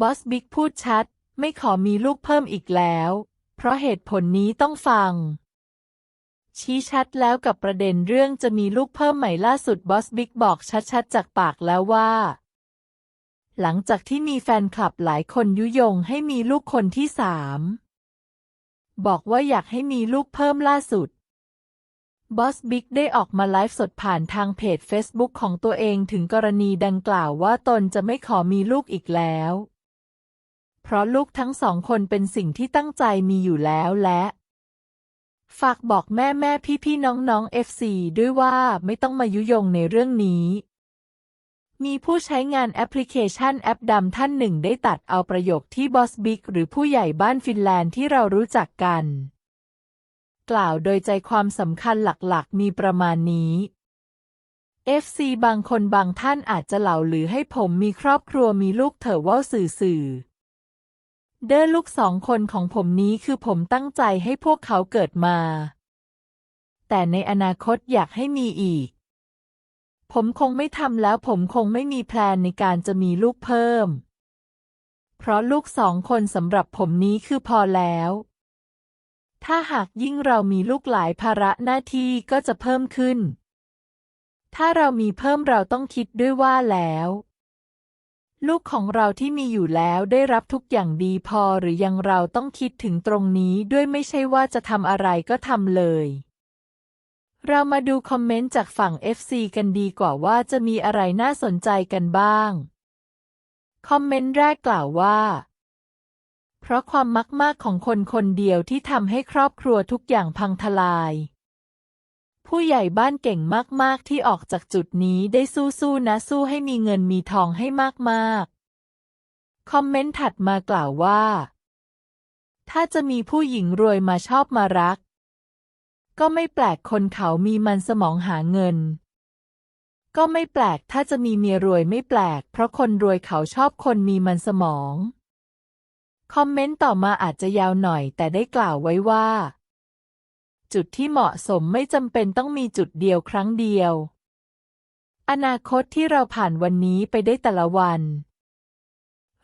บอสบิ๊กพูดชัด ไม่ขอมีลูกเพิ่มอีกแล้ว เพราะเหตุผลนี้ต้องฟัง ชี้ชัดแล้วกับประเด็นเรื่องจะมีลูกเพิ่มใหม่ล่าสุดบอสบิ๊กบอกชัดๆ จากปากแล้วว่า หลังจากที่มีแฟนคลับหลายคนยุยงให้มีลูกคนที่สามบอกว่าอยากให้มีลูกเพิ่มล่าสุดบอสบิ๊กได้ออกมาไลฟ์สดผ่านทางเพจ Facebook ของตัวเองถึงกรณีดังกล่าวว่าตนจะไม่ขอมีลูกอีกแล้ว เพราะลูกทั้งสองคนเป็นสิ่งที่ตั้งใจมีอยู่แล้วและ ฝากบอกแม่แม่พี่พี่น้องน้องเอฟซีด้วยว่าไม่ต้องมายุยงในเรื่องนี้ มีผู้ใช้งานแอปพลิเคชันแอปดำท่านหนึ่งได้ตัดเอาประโยคที่บอสบิ๊กหรือผู้ใหญ่บ้านฟินแลนด์ที่เรารู้จักกัน กล่าวโดยใจความสำคัญหลักๆ มีประมาณนี้ FC บางคนบางท่านอาจจะเหล่าหรือให้ผมมีครอบครัวมีลูกเถอะว่าสื่อสื่อ เด้อลูกสองคนของผมนี้คือผมตั้งใจให้พวกเขาเกิดมา แต่ในอนาคตอยากให้มีอีก ผมคงไม่ทำแล้วผมคงไม่มีแพลนในการจะมีลูกเพิ่ม เพราะลูกสองคนสำหรับผมนี้คือพอแล้ว ถ้าหากยิ่งเรามีลูกหลายภาระหน้าที่ก็จะเพิ่มขึ้น ถ้าเรามีเพิ่มเราต้องคิดด้วยว่าแล้ว ลูกของเราที่มีอยู่แล้วได้รับทุกอย่างดีพอหรือยังเราต้องคิดถึงตรงนี้ด้วยไม่ใช่ว่าจะทำอะไรก็ทำเลย เรามาดูคอมเมนต์จากฝั่ง FC กันดีกว่าว่าจะมีอะไรน่าสนใจกันบ้าง คอมเมนต์แรกกล่าวว่า เพราะความมักมากของคนคนเดียวที่ทำให้ครอบครัวทุกอย่างพังทลาย ผู้ใหญ่บ้านเก่งมาก ๆ ที่ออกจากจุดนี้ได้สู้ๆนะสู้ให้มีเงินมีทองให้มากๆ คอมเมนต์ถัดมากล่าวว่า ถ้าจะมีผู้หญิงรวยมาชอบมารัก ก็ไม่แปลกคนเขามีมันสมองหาเงิน ก็ไม่แปลกถ้าจะมีเมียรวยไม่แปลก เพราะคนรวยเขาชอบคนมีมันสมอง คอมเมนต์ต่อมาอาจจะยาวหน่อยแต่ได้กล่าวไว้ว่า จุดที่เหมาะสมไม่จำเป็นต้องมีจุดเดียวครั้งเดียว อนาคตที่เราผ่านวันนี้ไปได้แต่ละวัน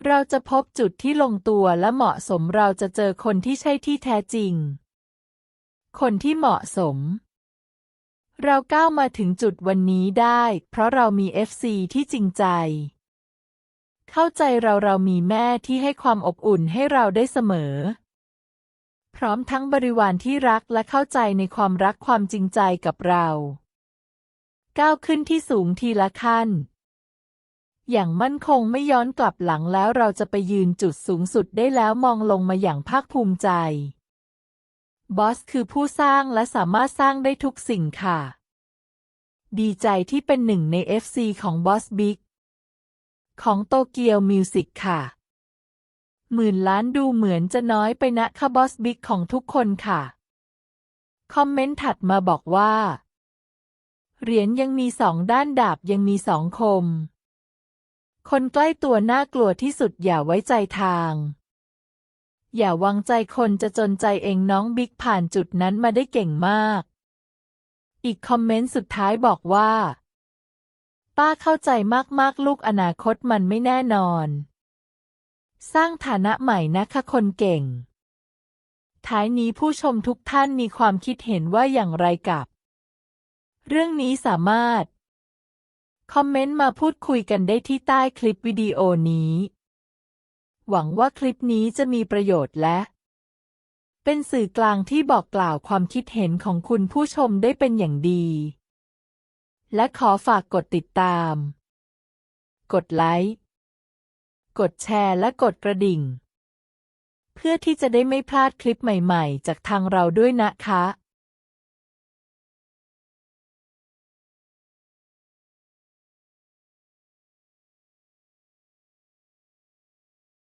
เราจะพบจุดที่ลงตัวและเหมาะสมเราจะเจอคนที่ใช่ที่แท้จริง คนที่เหมาะสม เราก้าวมาถึงจุดวันนี้ได้ เพราะเรามี FC ที่จริงใจ เข้าใจเราเรามีแม่ที่ให้ความอบอุ่นให้เราได้เสมอ พร้อมทั้งบริวารที่รักและเข้าใจในความรักความจริงใจกับเรา ก้าวขึ้นที่สูงทีละขั้น อย่างมั่นคงไม่ย้อนกลับหลังแล้วเราจะไปยืนจุดสูงสุดได้แล้วมองลงมาอย่างภาคภูมิใจ บอสคือผู้สร้างและสามารถสร้างได้ทุกสิ่งค่ะ ดีใจที่เป็นหนึ่งใน FC ของบอสบิ๊กของโตเกียวมิวสิกค่ะ หมื่นล้านดูเหมือนจะน้อยไปนะคะบอสบิ๊กของทุกคนค่ะ คอมเมนต์ถัดมาบอกว่า เหรียญยังมีสองด้านดาบยังมีสองคม คนใกล้ตัวน่ากลัวที่สุดอย่าไว้ใจทาง อย่าวางใจคนจะจนใจเองน้องบิ๊กผ่านจุดนั้นมาได้เก่งมาก อีกคอมเมนต์สุดท้ายบอกว่า ป้าเข้าใจมากๆลูกอนาคตมันไม่แน่นอน สร้างฐานะใหม่นะคะคนเก่ง ท้ายนี้ผู้ชมทุกท่านมีความคิดเห็นว่าอย่างไรกับ เรื่องนี้สามารถ คอมเมนต์มาพูดคุยกันได้ที่ใต้คลิปวิดีโอนี้ หวังว่าคลิปนี้จะมีประโยชน์และ เป็นสื่อกลางที่บอกกล่าวความคิดเห็นของคุณผู้ชมได้เป็นอย่างดี และขอฝากกดติดตาม กดไลค์ กดแชร์และกดกระดิ่ง เพื่อที่จะได้ไม่พลาดคลิปใหม่ๆ จากทางเราด้วยนะคะ